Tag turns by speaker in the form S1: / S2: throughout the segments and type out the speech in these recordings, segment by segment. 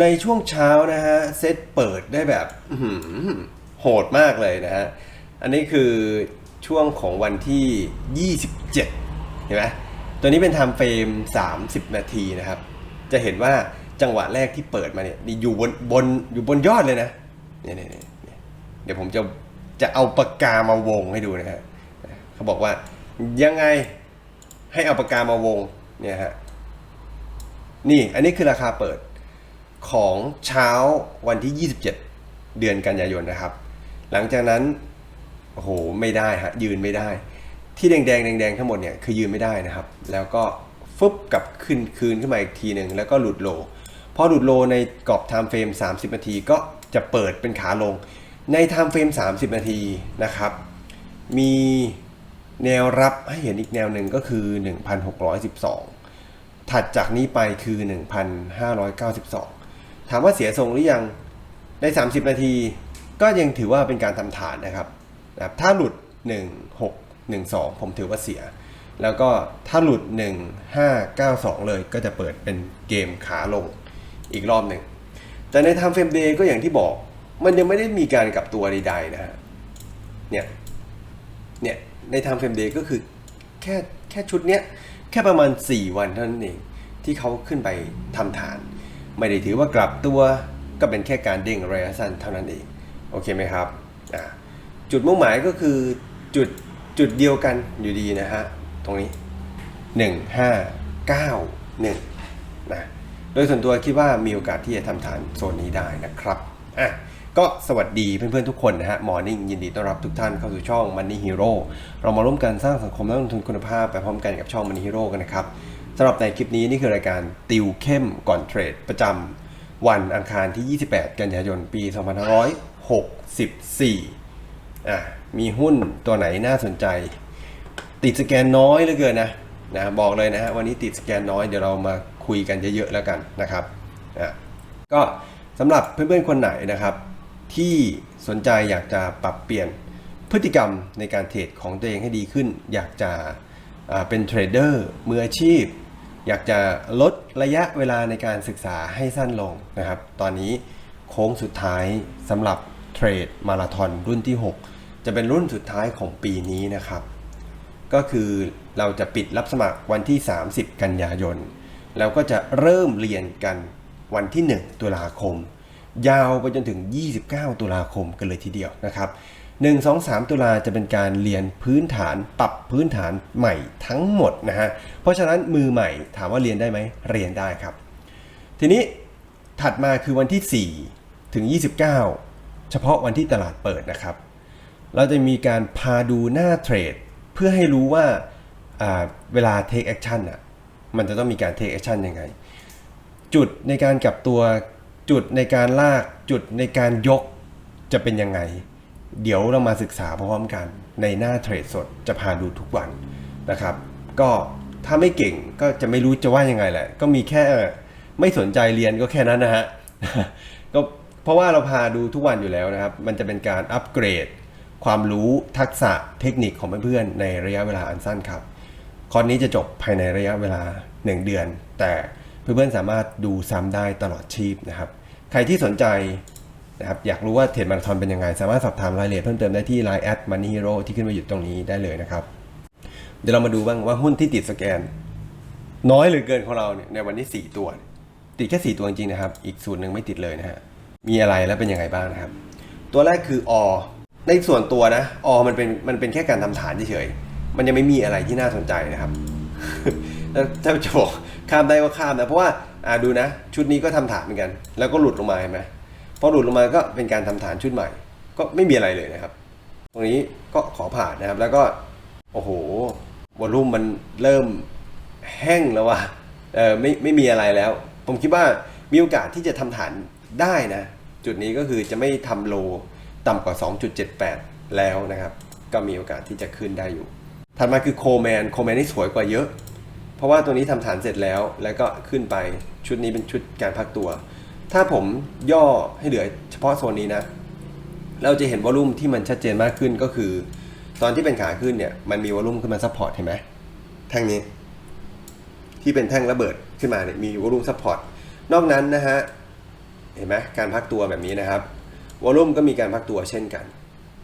S1: ในช่วงเช้านะฮะ เซตเปิดได้แบบโหดมากเลยนะฮะ อันนี้คือช่วงของวันที่ 27 เห็นไหมตัวนี้เป็นไทม์เฟรม 30 นาทีนะครับ จะเห็นว่าจังหวะแรกที่เปิดมาเนี่ยนี่อยู่บนบนอยู่บนยอดเลยนะเนี่ยเนี่ยเนี่ยเนี่ยเดี๋ยวผมจะจะเอาปากกามาวงให้ดูนะฮะเขาบอกว่ายังไงให้เอาปากกามาวงเนี่ยฮะนี่อันนี้คือราคาเปิด ของเช้าวันที่ 27 เดือนกันยายนนะครับ หลังจากนั้นโอ้โหไม่ได้ฮะยืนไม่ได้ ที่แดงแดงๆแดงๆทั้งหมดเนี่ยคือยืนไม่ได้นะครับ แล้วก็ฟึบกลับขึ้นคืนขึ้นมาอีกทีหนึ่งแล้วก็หลุดโลพอหลุดโลในกรอบไทม์เฟรม 30 นาทีก็จะเปิดเป็นขาลง ในไทม์เฟรม 30 นาทีนะครับ มีแนวรับให้เห็นอีกแนวหนึ่งก็คือ 1,612 ถัดจากนี้ไปคือ 1,592 ถามว่าเสียทรงหรือยังใน 30 นาที ก็ยังถือว่าเป็นการทำฐานนะครับนะถ้าหลุด 1 6 1 2 ผมถือว่าเสีย แล้วก็ถ้าหลุด 1 5 9 2 เลยก็จะเปิดเป็นเกมขาลงอีกรอบหนึ่ง แต่ใน Time Frame Day ก็อย่างที่บอก มันยังไม่ได้มีการกลับตัวใดๆนะฮะเนี่ยเนี่ยใน Time Frame Day ก็คือแค่แค่ชุดเนี้ยแค่ประมาณ 4 วันเท่านั้นเองที่เขาขึ้นไปทำฐาน ไม่ได้ถือว่ากลับตัวก็เป็นแค่การเด้งระยะสั้นเท่านั้นเอง โอเคไหมครับ จุดมุ่งหมายก็คือจุดจุดเดียวกันอยู่ดีนะฮะ ตรงนี้ 1 5 9 1 นะ โดยส่วนตัวคิดว่ามีโอกาสที่จะทำฐานโซนนี้ได้นะครับ อะก็สวัสดีเพื่อนๆทุกคนนะฮะมอร์นิ่งยินดีต้อนรับทุกท่านเข้าสู่ช่อง Money Hero เรามาร่วมกันสร้างสังคมนักลงทุนคุณภาพไปพร้อมกันกับช่อง Money Hero กันนะครับ สำหรับในคลิปนี้นี่คือรายการติวเข้มก่อนเทรดประจำวันอังคารที่ 28 กันยายน ปี 2564อะมีหุ้นตัวไหนน่าสนใจ ติดสแกนน้อยเหลือเกินนะนะบอกเลยนะฮะวันนี้ติดสแกนน้อยเดี๋ยวเรามาคุยกันเยอะๆแล้วกันนะครับอะก็สำหรับเพื่อนๆคนไหนนะครับ ที่สนใจอยากจะปรับเปลี่ยนพฤติกรรมในการเทรดของตัวเองให้ดีขึ้น อยากจะเป็นเทรดเดอร์มืออาชีพ อยากจะลดระยะเวลาในการศึกษาให้สั้นลงนะครับ ตอนนี้โค้งสุดท้ายสำหรับเทรดมาราธอนรุ่นที่ 6 จะเป็นรุ่นสุดท้ายของปีนี้นะครับ ก็คือเราจะปิดรับสมัครวันที่ 30 กันยายน แล้วก็จะเริ่มเรียนกันวันที่ 1 ตุลาคม ยาวไปจนถึง 29 ตุลาคมกันเลยทีเดียวนะครับ 1 2 3 ตุลาจะเป็นการเรียนพื้นฐานปรับพื้นฐานใหม่ทั้งหมดนะฮะ เพราะฉะนั้นมือใหม่ถามว่าเรียนได้ไหมเรียนได้ครับ ทีนี้ถัดมาคือวันที่ 4 ถึง 29 เฉพาะวันที่ตลาดเปิดนะครับ เราจะมีการพาดูหน้าเทรด เพื่อให้รู้ว่าเวลา take action อะมันจะต้องมีการ take action ยังไง จุดในการกลับตัวจุดในการลากจุดในการยกจะเป็นยังไง เดี๋ยวเรามาศึกษาพร้อมกันในหน้าเทรดสดจะพาดูทุกวันนะครับ ก็ถ้าไม่เก่งก็จะไม่รู้จะว่ายังไงแหละ ก็มีแค่ไม่สนใจเรียนก็แค่นั้นนะฮะก็เพราะว่าเราพาดูทุกวันอยู่แล้วนะครับ มันจะเป็นการอัปเกรด ความรู้ทักษะเทคนิคของเพื่อนๆในระยะเวลาอันสั้นครับคอร์สนี้จะจบภายในระยะเวลา 1 เดือน แต่เพื่อนๆสามารถดูซ้ำได้ตลอดชีพนะครับ ใครที่สนใจ นะครับอยากรู้ว่าเทรดมาราธอนเป็นยังไง สามารถสอบถามรายละเอียดเพิ่มเติมได้ที่ Line แอด Money Hero ที่ขึ้นมาอยู่ตรงนี้ได้เลยนะครับ เดี๋ยวเรามาดูบ้างว่าหุ้นที่ติดสแกน น้อยหลือเกินของเราเนี่ยในวันนี้ 4 ตัว ติดแค่ 4 ตัวจริงนะครับ อีกสูตรหนึ่งไม่ติดเลยนะฮะมีอะไรและเป็นยังไงบ้างนะครับ ตัวแรกคืออในส่วนตัวนะอมันเป็นมันเป็นแค่การทำฐานเฉยๆมันยังไม่มีอะไรที่น่าสนใจนะครับแล้วถ้าจะบอกข้ามได้ก็ข้ามนะเพราะว่าดูนะ ชุดนี้ก็ทำฐานเหมือนกัน แล้วก็หลุดลงมาเห็นไหม พอหลุดลงมาก็เป็นการทำฐานชุดใหม่ ก็ไม่มีอะไรเลยนะครับ ตรงนี้ก็ขอผ่านนะครับ แล้วก็ โอ้โหวอลุ่มมันเริ่มแห้งแล้วว่ะเออไม่ไม่มีอะไรแล้ว ผมคิดว่ามีโอกาสที่จะทำฐานได้นะ จุดนี้ก็คือจะไม่ทำโลต่ำกว่า 2.78 แล้วนะครับ ก็มีโอกาสที่จะขึ้นได้อยู่ ถัดมาคือโคแมนโคแมนนี่สวยกว่าเยอะ เพราะว่าตัวนี้ทำฐานเสร็จแล้ว แล้วก็ขึ้นไปชุดนี้เป็นชุดการพักตัว ถ้าผมย่อให้เหลือเฉพาะโซนนี้นะ เราจะเห็นวอลลุ่มที่มันชัดเจนมากขึ้นก็คือ ตอนที่เป็นขาขึ้นเนี่ยมันมีวอลลุ่มขึ้นมาซัพพอร์ตเห็นไหมแท่งนี้ ที่เป็นแท่งระเบิดขึ้นมาเนี่ยมีวอลลุ่มซัพพอร์ตนอกนั้นนะฮะเห็นไหมการพักตัวแบบนี้นะครับวอลลุ่มก็มีการพักตัวเช่นกัน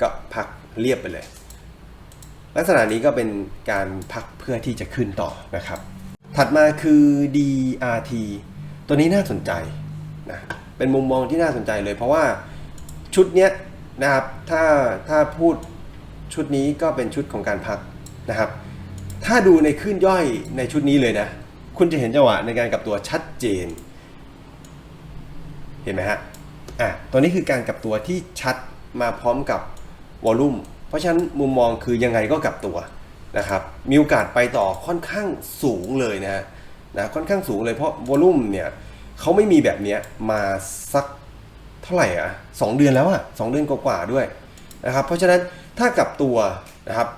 S1: ก็พักเรียบไปเลย ลักษณะนี้ก็เป็นการพักเพื่อที่จะขึ้นต่อนะครับ ถัดมาคือ DRT ตัวนี้น่าสนใจ นะเป็นมุมมองที่น่าสนใจเลย เพราะว่าชุดเนี้ยนะครับถ้าถ้าพูดชุดนี้ก็เป็นชุดของการพักนะครับ ถ้าดูในขึ้นย่อยในชุดนี้เลยนะ คุณจะเห็นจังหวะในการกลับตัวชัดเจน เห็นไหมฮะอะตัวนี้คือการกลับตัวที่ชัดมาพร้อมกับวอลลุ่มเพราะฉะนั้นมุมมองคือยังไงก็กลับตัวนะครับมีโอกาสไปต่อค่อนข้างสูงเลยนะฮะนะค่อนข้างสูงเลยเพราะวอลลุ่มเนี่ย เขาไม่มีแบบเนี้ยมาสักเท่าไหร่อะสองเดือนแล้วอะสองเดือนกว่าๆด้วยนะครับ เพราะฉะนั้นถ้ากลับตัวนะครับ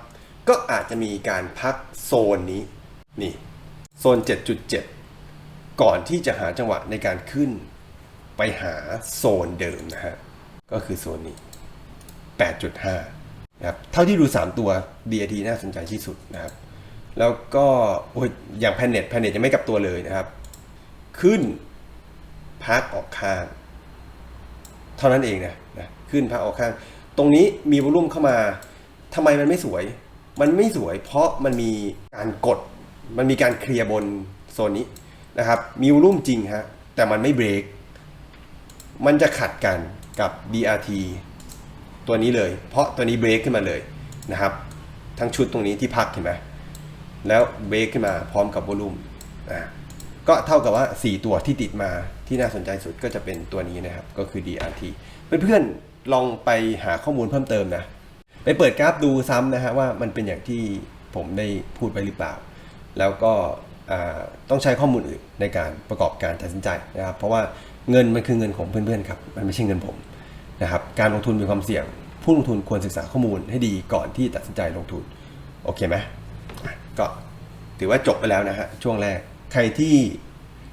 S1: ก็อาจจะมีการพักโซนนี้นี่โซน 7.7 ก่อนที่จะหาจังหวะในการขึ้น ไปหาโซนเดิมนะฮะก็คือโซนนี้ 8.5นะครับเท่าที่ดู 3 ตัว DAT น่าสนใจที่สุดนะครับ แล้วก็โอ้ยอย่างแพนเน็ตแพนเน็ตยังไม่กลับตัวเลยนะครับ ขึ้น พักออกข้าง เท่านั้นเองนะนะขึ้นพักออกข้าง ตรงนี้มีวอลุ่มเข้ามาทำไมมันไม่สวย มันไม่สวย เพราะมันมีการกด มันมีการเคลียร์บนโซนนี้นะครับ มีวอลุ่มจริงฮะ แต่มันไม่เบรก มันจะขัดกันกับ DRT ตัวนี้เลย เพราะตัวนี้เบรกขึ้นมาเลยนะครับ ทั้งชุดตรงนี้ที่พักเห็นไหมแล้วเบรกขึ้นมาพร้อมกับวอลุ่มอ่า ก็เท่ากับว่า 4 ตัวที่ติดมาที่น่าสนใจสุดก็จะเป็นตัวนี้นะครับ ก็คือ DRT เพื่อนๆลองไปหาข้อมูลเพิ่มเติมนะ ไปเปิดกราฟดูซ้ำนะฮะว่ามันเป็นอย่างที่ผมได้พูดไปหรือเปล่า แล้วก็ต้องใช้ข้อมูลอื่นในการประกอบการตัดสินใจนะครับ เพราะว่าเงินมันคือเงินของเพื่อนๆครับมันไม่ใช่เงินผมนะครับการลงทุนมีความเสี่ยง ผู้ลงทุนควรศึกษาข้อมูลให้ดีก่อนที่ตัดสินใจลงทุน โอเคไหมก็ถือว่าจบไปแล้วนะฮะช่วงแรก ใครที่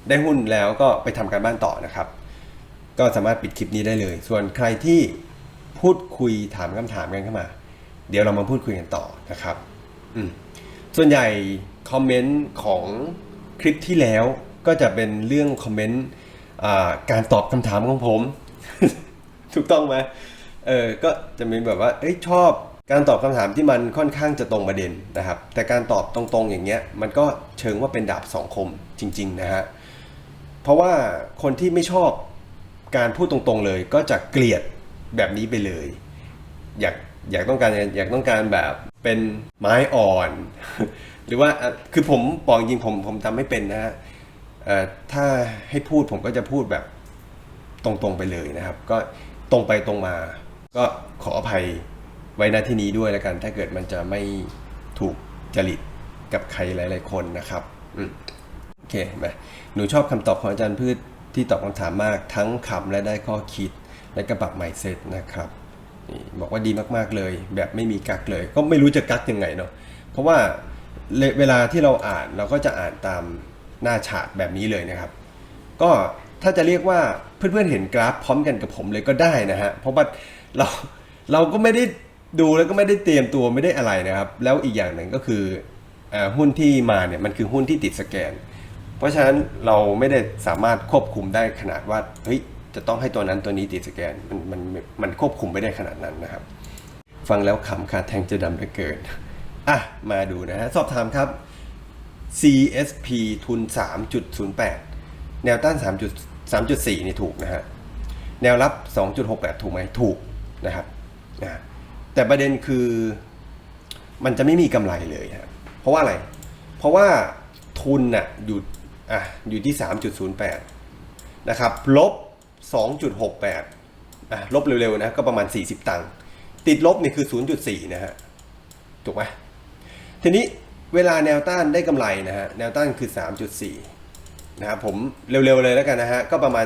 S1: ได้หุ้นแล้วก็ไปทำการบ้านต่อนะครับ ก็สามารถปิดคลิปนี้ได้เลย ส่วนใครที่พูดคุยถามคำถามกันเข้ามา เดี๋ยวเรามาพูดคุยกันต่อนะครับส่วนใหญ่คอมเมนต์ของคลิปที่แล้วก็จะเป็นเรื่องคอมเมนต์การตอบคำถามของผม ถูกต้องไหมเออก็จะมีแบบว่าเอ้ยชอบ การตอบคำถามที่มันค่อนข้างจะตรงประเด็นนะครับ แต่การตอบตรงๆอย่างเงี้ยมันก็เชิงว่าเป็นดาบสองคมจริง ๆ นะฮะ เพราะว่าคนที่ไม่ชอบการพูดตรงๆเลย ก็จะเกลียดแบบนี้ไปเลย อยากอยากต้องการอยากต้องการแบบเป็นไม้อ่อน หรือว่าคือผมบอกจริงผมผมทำไม่เป็นนะฮะถ้าให้พูดผมก็จะพูดแบบตรงๆไปเลยนะครับ ก็ตรงไปตรงมา ก็ขออภัย ไว้ณที่นี้ด้วยแล้วกัน ถ้าเกิดมันจะไม่ถูกจริตกับใครหลาย ๆ คนนะครับโอเคไหมหนูชอบคำตอบของอาจารย์พืชที่ตอบคำถามมากทั้งคำและได้ข้อคิด และก็ปรับ mindset นะครับนี่บอกว่าดีมากๆเลย แบบไม่มีกักเลย ก็ไม่รู้จะกักยังไงเนาะเพราะว่าเลเวลาที่เราอ่านเราก็จะอ่านตามหน้าฉากแบบนี้เลยนะครับ ก็ถ้าจะเรียกว่าเพื่อนๆเห็นกราฟพร้อมกันกับผมเลยก็ได้นะฮะเพราะว่าเราเราก็ไม่ได้ ดูแล้วก็ไม่ได้เตรียมตัวไม่ได้อะไรนะครับ แล้วอีกอย่างหนึ่งก็คืออหุ้นที่มาเนี่ยมันคือหุ้นที่ติดสแกน เพราะฉะนั้นเราไม่ได้สามารถควบคุมได้ขนาดว่าเฮ้ยจะต้องให้ตัวนั้นตัวนี้ติดสแกนมันมันมันควบคุมไม่ได้ขนาดนั้นนะครับ ฟังแล้วขำค่ะแทงจะดำเหลือเกินอะมาดูนะฮะสอบถามครับ CSP ทุน 3.08 แนวต้าน 3.3.4 นี่ถูกนะฮะ แนวรับ 2.68 ถูกไหมถูกนะครับนะ แต่ประเด็นคือ มันจะไม่มีกำไรเลยครับเพราะว่าอะไร เพราะว่าทุนน่ะอยู่อะอยู่ที่ 3.08 นะครับ ลบ 2.68อะลบเร็วๆนะก็ประมาณ 40 ตังค์ติดลบนี่คือ 0.4 นะฮะถูกไหมทีนี้เวลาแนวต้านได้กำไรนะฮะแนวต้านคือ 3.4 นะครับผมเร็วๆเลยแล้วกันนะฮะก็ประมาณ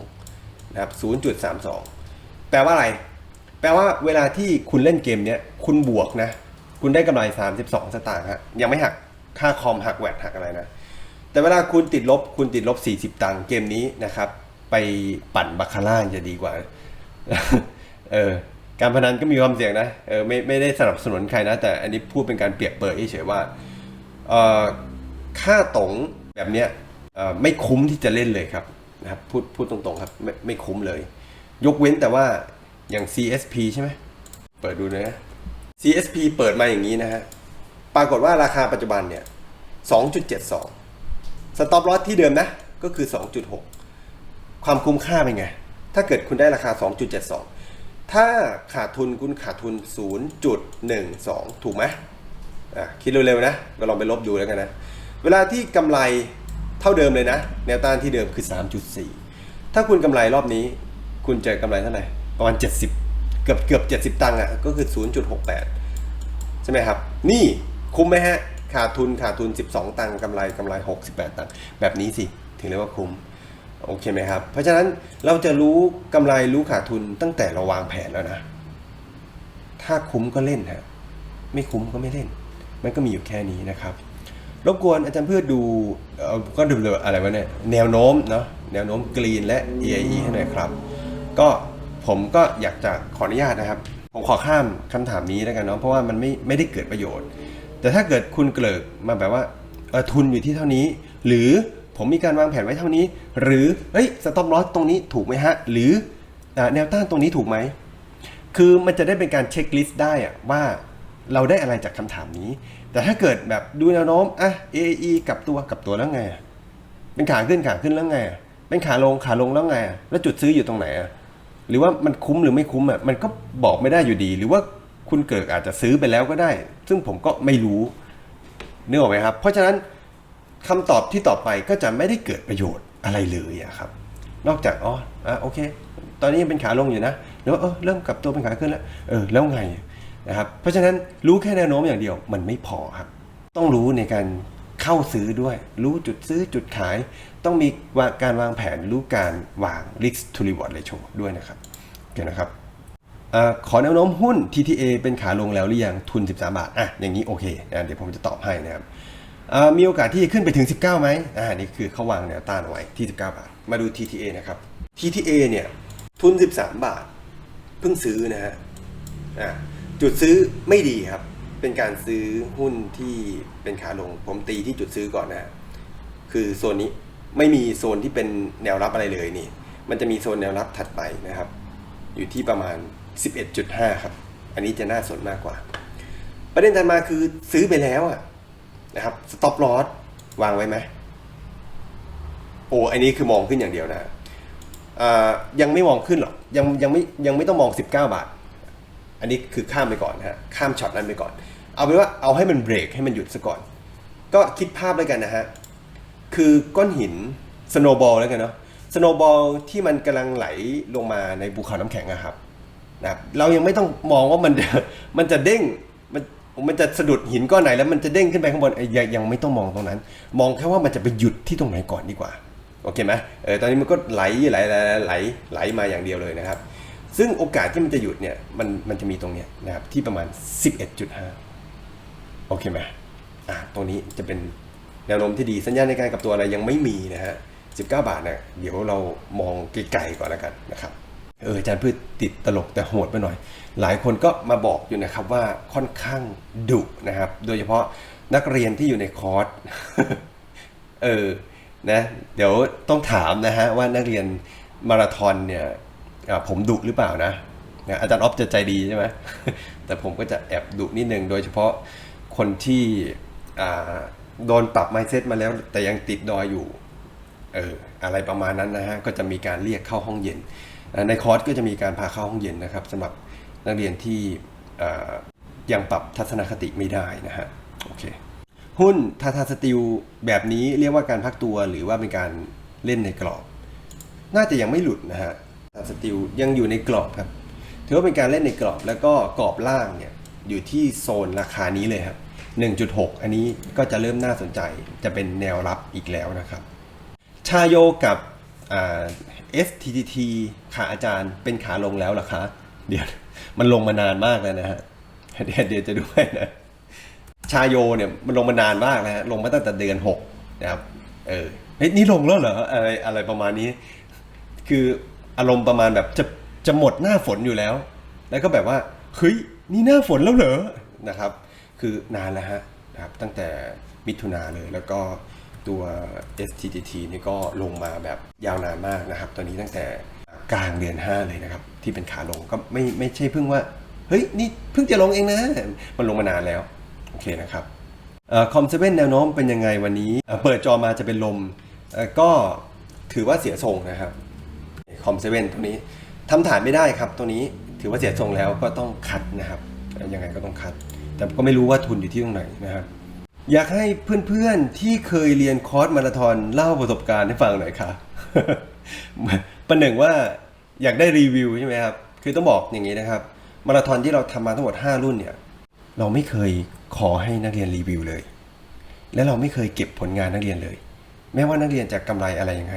S1: 32 นะครับ 0.32 แปลว่าอะไร แปลว่าเวลาที่คุณเล่นเกมเนี้ยคุณบวกนะ คุณได้กำไร 32 สตางค์ฮะยังไม่หักค่าคอมหักแวดหักอะไรนะ แต่เวลาคุณติดลบคุณติดลบ 40 ตังค์เกมนี้นะครับ ไปปั่นบาคาร่าจะดีกว่าเออการพนันก็มีความเสี่ยงนะเออไม่ไม่ได้สนับสนุนใครนะ แต่อันนี้พูดเป็นการเปรียบเปรยเฉยๆว่าเอ่อค่าตรงแบบเนี้ยเอ่อไม่คุ้มที่จะเล่นเลยครับนะครับพูดพูดตรงๆครับไม่ไม่คุ้มเลย ยกเว้นแต่ว่า อย่าง CSP ใช่ไหม เปิดดูนะ CSP เปิดมาอย่างนี้นะฮะ ปรากฏว่าราคาปัจจุบันเนี่ย 2.72 สต็อปลอสที่เดิมนะ ก็คือ 2.6 ความคุ้มค่าเป็นไง ถ้าเกิดคุณได้ราคา 2.72 ถ้าขาดทุนคุณขาดทุน 0.12 ถูกไหมอะคิดเร็วๆนะก็ลองไปลบดูแล้วกันนะ เวลาที่กำไรเท่าเดิมเลยนะ แนวต้านที่เดิมคือ 3.4 ถ้าคุณกำไรรอบนี้ คุณเจอกำไรเท่าไหร่ ประมาณ 70 เกือบเกือบ 70 ตังค์อะก็คือ 0.68 ใช่ไหมครับ นี่คุ้มไหมฮะ ขาดทุนขาดทุน 12 ตังค์กำไรกำไร 68 ตังค์แบบนี้สิ ถึงเรียกว่าคุ้มโอเคไหมครับ เพราะฉะนั้นเราจะรู้กำไรรู้ขาดทุนตั้งแต่เราวางแผนแล้วนะ ถ้าคุ้มก็เล่นฮะไม่คุ้มก็ไม่เล่น มันก็มีอยู่แค่นี้นะครับรบกวนอาจารย์เพื่อดูก็ดูเลยอะไรวะเนี่ยแนวโน้มเนาะแนวโน้มกรีนและ EIE ให้หน่อยครับ ก็ ผมก็อยากจะขออนุญาตนะครับ ผมขอข้ามคำถามนี้แล้วกันเนาะเพราะว่ามันไม่ไม่ได้เกิดประโยชน์ แต่ถ้าเกิดคุณเกลิกมาแบบว่าเออทุนอยู่ที่เท่านี้ หรือผมมีการวางแผนไว้เท่านี้ หรือเฮ้ยสต็อปลอสตรงนี้ถูกไหมฮะ หรืออแนวต้านตรงนี้ถูกไหมคือมันจะได้เป็นการเช็คลิสต์ได้อะว่าเราได้อะไรจากคำถามนี้ แต่ถ้าเกิดแบบดูแนวโน้มอะ AE กับตัวกับตัวแล้วไง เป็นขาขึ้นขาขึ้นแล้วไง เป็นขาลงขาลงแล้วไง แล้วจุดซื้ออยู่ตรงไหนอะ หรือว่ามันคุ้มหรือไม่คุ้มอะมันก็บอกไม่ได้อยู่ดี หรือว่าคุณเกิดอาจจะซื้อไปแล้วก็ได้ ซึ่งผมก็ไม่รู้นึกออกไหมครับ เพราะฉะนั้นคำตอบที่ต่อไปก็จะไม่ได้เกิดประโยชน์อะไรเลยอะครับ นอกจากอ๋ออะโอเค ตอนนี้ยังเป็นขาลงอยู่นะแล้วาเออเริ่มกลับตัวเป็นขาขึ้นแล้วเออแล้วไงนะครับเพราะฉะนั้นรู้แค่แนวโน้มอย่างเดียวมันไม่พอครับ ต้องรู้ในการ เข้าซื้อด้วย รู้จุดซื้อจุดขาย ต้องมีาการวางแผนรู้การวาง risk to reward ratio ด้วยนะครับโอเคนะครับอขอแนวโน้มหุ้น TTA เป็นขาลงแล้วหรือยังทุน 13 บาทอะอย่างนี้โอเคนะเดี๋ยวผมจะตอบให้นะครับมีโอกาสที่จะขึ้นไปถึง 19ไหมอ่านี่คือเขาวางแนวต้านไว้ที่ 19 บาท มาดู TTA นะครับ TTA เนี่ยทุน 13 บาทเพิ่งซื้อนะฮะจุดซื้อไม่ดีครับ เป็นการซื้อหุ้นที่เป็นขาลง ผมตีที่จุดซื้อก่อนนะ คือโซนนี้ไม่มีโซนที่เป็นแนวรับอะไรเลยนี่ มันจะมีโซนแนวรับถัดไปนะครับ อยู่ที่ประมาณ 11.5 ครับ อันนี้จะน่าสนมากกว่า ประเด็นถัดมาคือซื้อไปแล้วอะนะครับ stop loss วางไว้ไหมโอ้อันนี้คือมองขึ้นอย่างเดียวนะอ่ายังไม่มองขึ้นหรอกยังยังไม่ยังไม่ต้องมอง 19 บาท อันนี้คือข้ามไปก่อนนะฮะข้ามช็อตนั้นไปก่อน เอาเป็นว่าเอาให้มันเบรกให้มันหยุดซะก่อน ก็คิดภาพแล้วกันนะฮะคือก้อนหินสโนบอลแล้วกันเนาะสโนบอลที่มันกำลังไหลลงมาในภูเขาน้ำแข็งอะครับนะครับ เรายังไม่ต้องมองว่ามันจะมันจะเด้งมันมันจะสะดุดหินก้อนไหนแล้วมันจะเด้งขึ้นไปข้างบนยยังยังไม่ต้องมองตรงนั้น มองแค่ว่ามันจะไปหยุดที่ตรงไหนก่อนดีกว่าโอเคไหมเออตอนนี้มันก็ไหลไหลไหลไหลไหลมาอย่างเดียวเลยนะครับ ซึ่งโอกาสที่มันจะหยุดเนี่ยมันมันจะมีตรงเนี้ยนะครับที่ประมาณ 11.5 โอเคไหมอะตรงนี้จะเป็นแนวโน้มที่ดีสัญญาณในการกลับตัวอะไรยังไม่มีนะฮะ 19 บาทนะเดี๋ยวเรามองไกลๆก่อนแล้วกันนะครับเอออาจารย์พืชติดตลกแต่โหดไปหน่อย หลายคนก็มาบอกอยู่นะครับว่าค่อนข้างดุนะครับ โดยเฉพาะนักเรียนที่อยู่ในคอร์สเออนะเดี๋ยวต้องถามนะฮะว่านักเรียนมาราธอนเนี่ย ผมดุหรือเปล่านะอาจารย์ออฟจะใจดีใช่ไหมแต่ผมก็จะแอบดุนิดนึงโดยเฉพาะคนที่โดนปรับไมเซ็ตมาแล้ว แต่ยังติดดอยอยู่เอออะไรประมาณนั้นนะฮะก็จะมีการเรียกเข้าห้องเย็น ในคอร์สก็จะมีการพาเข้าห้องเย็นนะครับสำหรับนักเรียนที่ยังปรับทัศนคติไม่ได้นะฮะโอเคหุ้นทาทาสติลแบบนี้เรียกว่าการพักตัวหรือว่าเป็นการเล่นในกรอบ น่าจะยังไม่หลุดนะฮะ สติลยังอยู่ในกรอบครับ ถือว่าเป็นการเล่นในกรอบแล้วก็กรอบล่างเนี่ยอยู่ที่โซนราคานี้เลยครับ 1.6 อันนี้ก็จะเริ่มน่าสนใจจะเป็นแนวรับอีกแล้วนะครับ ชาโยกับอ่า STTT ขาอาจารย์เป็นขาลงแล้วหรอคะ เดี๋ยวมันลงมานานมากแล้วนะฮะเดี๋ยวเดี๋ยวจะดูให้นะ ชาโยเนี่ยมันลงมานานมากนะฮะลงมาตั้งแต่เดือนหกนะครับเออเฮ้ยนี่ลงแล้วเหรออะไรอะไรประมาณนี้ คือ อารมณ์ประมาณแบบจะจะหมดหน้าฝนอยู่แล้ว แล้วก็แบบว่าเฮ้ยนี่หน้าฝนแล้วเหรอนะครับ คือนานแล้วฮะนะครับตั้งแต่มิถุนาเลยแล้วก็ตัว STTT นี่ก็ลงมาแบบยาวนานมากนะครับ ตอนนี้ตั้งแต่กลางเดือน 5 เลยนะครับ ที่เป็นขาลงก็ไม่ไม่ใช่เพิ่งว่า เฮ้ย นี่เพิ่งจะลงเองนะ มันลงมานานแล้ว โอเคนะครับคอมเซเว่นแนวโน้มเป็นยังไงวันนี้ เปิดจอมาจะเป็นลมก็ถือว่าเสียทรงนะครับ คอมเซเว่นตัวนี้ทำฐานไม่ได้ครับตัวนี้ถือว่าเสียทรงแล้วก็ต้องคัดนะครับยังไงก็ต้องคัด แต่ก็ไม่รู้ว่าทุนอยู่ที่ตรงไหนนะครับ อยากให้เพื่อนๆที่เคยเรียนคอร์สมาราธอนเล่าประสบการณ์ให้ฟังหน่อยค่ะประหนึ่งว่าอยากได้รีวิวใช่ไหมครับคือต้องบอกอย่างนี้นะครับ มาราธอนที่เราทำมาทั้งหมด 5 รุ่นเนี่ยเราไม่เคยขอให้นักเรียนรีวิวเลย และเราไม่เคยเก็บผลงานนักเรียนเลย แม้ว่านักเรียนจะกำไรอะไรยังไง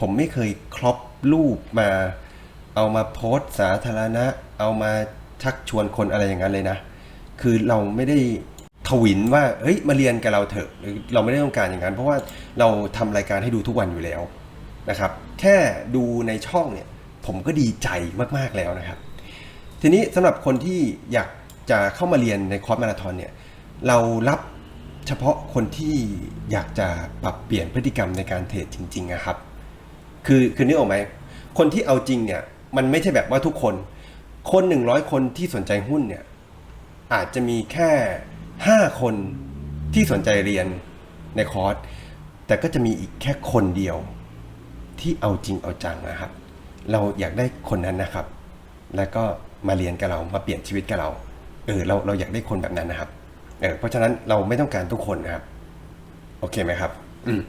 S1: ผมไม่เคยครอปรูปมา เอามาโพสสาธารณะ เอามาชักชวนคนอะไรอย่างนั้นเลยนะ คือเราไม่ได้ทวินว่าเฮ้ยมาเรียนกับเราเถอะหรือเราไม่ได้ต้องการอย่างนั้น เพราะว่าเราทำรายการให้ดูทุกวันอยู่แล้วนะครับ แค่ดูในช่องเนี่ยผมก็ดีใจมากๆแล้วนะครับ ทีนี้สำหรับคนที่อยากจะเข้ามาเรียนในคอร์สมาราธอนเนี่ยเรารับเฉพาะคนที่อยากจะปรับเปลี่ยนพฤติกรรมในการเทรดจริงๆนะครับ คือคือนึกออกไหมคนที่เอาจริงเนี่ย มันไม่ใช่แบบว่าทุกคน คนหนึ่งร้อยคนที่สนใจหุ้นเนี่ย อาจจะมีแค่ห้าคนที่สนใจเรียนในคอร์ส แต่ก็จะมีอีกแค่คนเดียว ที่เอาจริงเอาจังนะครับ เราอยากได้คนนั้นนะครับ แล้วก็มาเรียนกับเรามาเปลี่ยนชีวิตกับเรา เออเราเราอยากได้คนแบบนั้นนะครับเออเพราะฉะนั้นเราไม่ต้องการทุกคนนะครับ โอเคไหมครับ อืม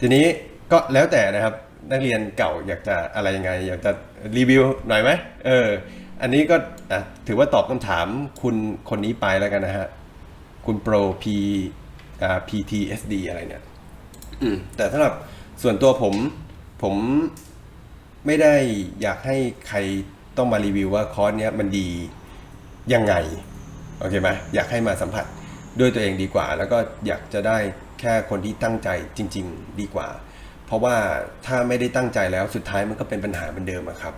S1: ทีนี้ก็แล้วแต่นะครับ นักเรียนเก่าอยากจะอะไรยังไง อยากจะรีวิวหน่อยไหมเออ อันนี้ก็อะถือว่าตอบคำถามคุณคนนี้ไปแล้วกันนะฮะ คุณโปร P อ่า PTSD อะไรเนี่ยอืมแต่สำหรับส่วนตัวผมผมไม่ได้อยากให้ใครต้องมารีวิวว่าคอร์สเนี้ยมันดียังไง โอเคไหมอยากให้มาสัมผัสด้วยตัวเองดีกว่า แล้วก็อยากจะได้แค่คนที่ตั้งใจจริง ๆ ดีกว่า เพราะว่าถ้าไม่ได้ตั้งใจแล้วสุดท้ายมันก็เป็นปัญหาเหมือนเดิมครับ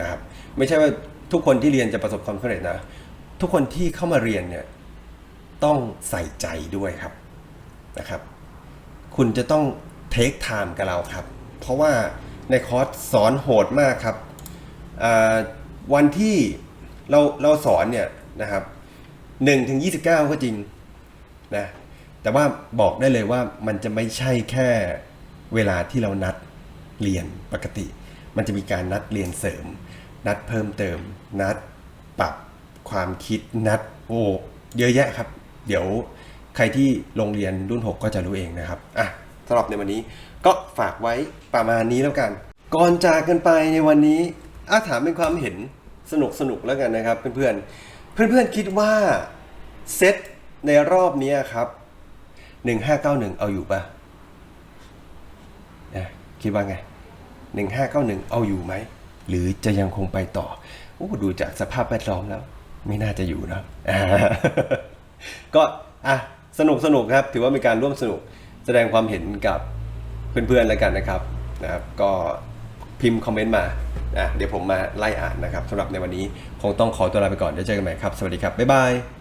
S1: นะครับ ไม่ใช่ว่าทุกคนที่เรียนจะประสบความสำเร็จนะ ทุกคนที่เข้ามาเรียนเนี่ยต้องใส่ใจด้วยครับนะครับ คุณจะต้องเทคไทม์กับเราครับ เพราะว่าในคอร์สสอนโหดมากครับวันที่เราเราสอนเนี่ยนะครับ1ถึง29ก็จริงนะแต่ว่าบอกได้เลยว่ามันจะไม่ใช่แค่ เวลาที่เรานัดเรียนปกติ มันจะมีการนัดเรียนเสริม นัดเพิ่มเติม นัดปรับความคิดนัดโอ้เยอะแยะครับ เดี๋ยวใครที่โรงเรียนรุ่น 6 ก็จะรู้เองนะครับอะสำหรับในวันนี้ก็ฝากไว้ประมาณนี้แล้วกัน ก่อนจากกันไปในวันนี้อาถามเป็นความเห็นสนุกสนุกแล้วกันนะครับเพื่อนๆเพื่อนๆคิดว่าเซตในรอบนี้ครับ 1591 เอาอยู่ปะนะ คิดว่าไง 1591 เอาอยู่ไหม หรือจะยังคงไปต่อโอ้ดูจากสภาพแวดล้อมแล้ว ไม่น่าจะอยู่นะก็อะสนุกสนุกครับ ถือว่ามีการร่วมสนุกแสดงความเห็นกับเพื่อนๆแล้วกันนะครับนะครับ ก็พิมพ์คอมเมนต์มาอะเดี๋ยวผมมาไล่อ่านนะครับสำหรับในวันนี้คงต้องขอตัวลาไปก่อนเดี๋ยวเจอกันใหม่ครับ สวัสดีครับ บ๊ายบาย